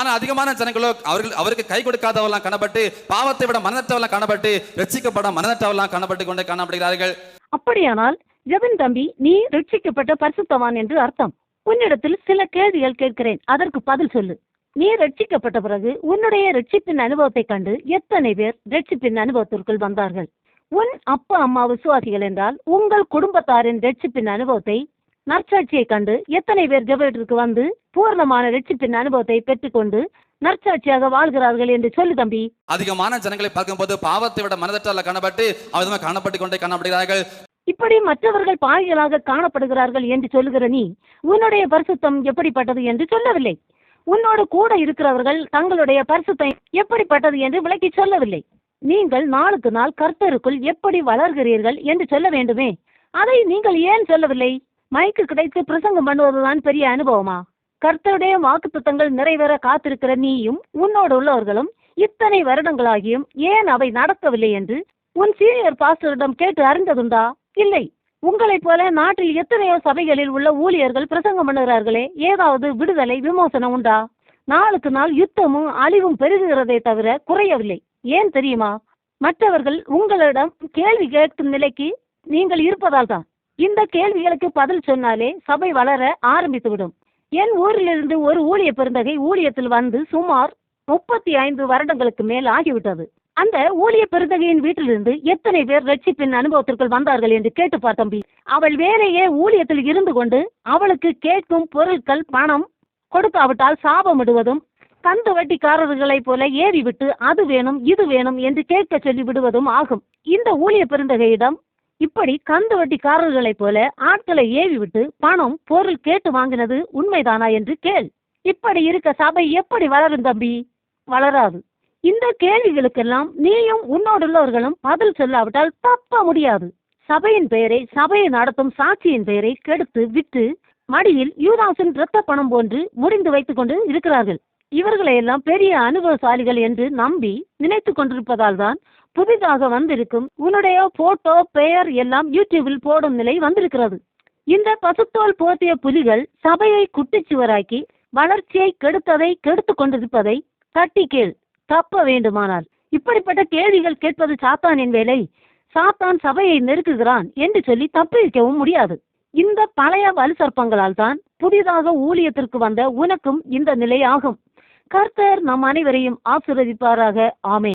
ஆனா அதிகமான ஜனங்களோ அவர்கள் அவருக்கு கை கொடுக்காதவெல்லாம் காணப்பட்டு பாவத்தை விட மனநற்றவெல்லாம் காணப்பட்டு ரட்சிக்கப்பட மனநற்றவெல்லாம் காணப்பட்டு கொண்டே காணப்படுகிறார்கள். அப்படியானால் ஜெபின் தம்பி நீ ரட்சிக்கப்பட்ட பரிசுத்தவான் என்று அர்த்தம். உன்னிடத்தில் சில கேள்விகள் கேட்கிறேன். அதற்கு பதில் சொல்லு. நீ ரட்சிக்கப்பட்ட பிறகு உன்னுடைய ரட்சிப்பின் அனுபவத்தை கண்டு எத்தனை பேர் ரட்சிப்பின் அனுபவத்திற்குள் வந்தார்கள்? உன் அப்பா அம்மா விசுவாசிகள் என்றால் உங்கள் குடும்பத்தாரின் ரட்சிப்பின் அனுபவத்தை நற்சாட்சியை கண்டு எத்தனை பேர் ஜெபத்திற்கு வந்து பூர்ணமான ரட்சிப்பின் அனுபவத்தை பெற்றுக்கொண்டு நற்சாட்சியாக வாழ்கிறார்கள் என்று சொல்லு தம்பி. அதிகமான ஜனங்களை பார்க்கும்போது பாவத்தை விட மனதற்றவெல்லாம் காணப்பட்டு அவதமாக காணப்பட்டு கொண்டே காணப்படுகிறார்கள். இப்படி மற்றவர்கள் பாவிகளாக காணப்படுகிறார்கள் என்று சொல்லுகிற நீ உன்னுடைய பரிசுத்தம் எப்படிப்பட்டது என்று சொல்லவில்லை. உன்னோடு கூட இருக்கிறவர்கள் தங்களுடைய பரிசுத்தம் எப்படிப்பட்டது என்று விளக்கி சொல்லவில்லை. நீங்கள் நாளுக்கு நாள் கர்த்தருக்குள் எப்படி வளர்கிறீர்கள் என்று சொல்ல வேண்டுமே. அதை நீங்கள் ஏன் சொல்லவில்லை? மைக்கு கிடைத்து பிரசங்கம் பண்ணுவதுதான் பெரிய அனுபவமா? கர்த்தருடைய வாக்குத்தத்தங்கள் நிறைவேற காத்திருக்கிற நீயும் உன்னோடு உள்ளவர்களும் இத்தனை வருடங்களாகியும் ஏன் அவை நடக்கவில்லை என்று உன் சீனியர் பாஸ்டரிடம் கேட்டு அறிந்ததுண்டா? இல்லை. உங்களைப் போல நாட்டில் எத்தனையோ சபைகளில் உள்ள ஊழியர்கள் பிரசங்கம் பண்ணுகிறார்களே ஏதாவது விடுதலை விமோசனம் உண்டா? நாளுக்கு நாள் யுத்தமும் அழிவும் பெருகுகிறதை தவிர குறையவில்லை. ஏன் தெரியுமா? மற்றவர்கள் உங்களிடம் கேள்வி கேட்கும் நிலைக்கு நீங்கள் இருப்பதால் தான் இந்த கேள்விகளுக்கு பதில் சொன்னாலே சபை வளர ஆரம்பித்துவிடும். என் ஊரிலிருந்து ஒரு ஊழிய பெருந்தகை ஊழியத்தில் வந்து சுமார் முப்பத்தி ஐந்து வருடங்களுக்கு மேல் ஆகிவிட்டது. அந்த ஊழிய பெருந்தகையின் வீட்டிலிருந்து எத்தனை பேர் ரட்சிப்பின் அனுபவத்திற்குள் வந்தார்கள் என்று கேட்டு பார் தம்பி. அவள் வேலையே ஊழியத்தில் இருந்து கொண்டு அவளுக்கு கேட்கும் பொருட்கள் பணம் கொடுக்காவிட்டால் சாபமிடுவதும் கந்து வட்டிக்காரர்களைப் போல ஏறிவிட்டு அது வேணும் இது வேணும் என்று கேட்க சொல்லி விடுவதும் ஆகும். இந்த ஊழிய பெருந்தகையிடம் இப்படி கந்து வட்டிக்காரர்களைப் போல ஆட்களை ஏவி விட்டு பணம் பொருள் கேட்டு வாங்கினது உண்மைதானா என்று கேள். இப்படி இருக்க சபை எப்படி வளரும் தம்பி? வளராது. இந்த கேள்விகளுக்கெல்லாம் நீயும் உன்னோடுள்ளவர்களும் பதில் சொல்லாவிட்டால் தப்ப முடியாது. சபையின் பெயரை சபையை நடத்தும் சாட்சியின் பெயரை கெடுத்து விட்டு மடியில் யூதாசின் இரத்த பணம் போன்று முடிந்து வைத்துக் கொண்டு இருக்கிறார்கள். இவர்களையெல்லாம் பெரிய அனுபவசாலிகள் என்று நம்பி நினைத்து கொண்டிருப்பதால் தான் புதிதாக வந்திருக்கும் உன்னுடைய போட்டோ பெயர் எல்லாம் யூடியூபில் போடும் நிலை வந்திருக்கிறது. இந்த பசுத்தோல் போர்த்திய புலிகள் சபையை குட்டிச்சுவராக்கி வளர்ச்சியை கெடுத்ததை கெடுத்து கொண்டிருப்பதை தட்டி கேள் தப்ப வேண்டுமானால். இப்படிப்பட்ட கேள்விகள் கேட்பது சாத்தானின் வேலை. சாத்தான் சபையை நெருக்குகிறான் என்று சொல்லி தப்பிக்கவும் முடியாது. இந்த பழைய வலுசற்பங்களால் தான் புதிதாக ஊழியத்திற்கு வந்த உனக்கும் இந்த நிலை ஆகும். கர்த்தர் நம் அனைவரையும் ஆசீர்வதிப்பாராக. ஆமே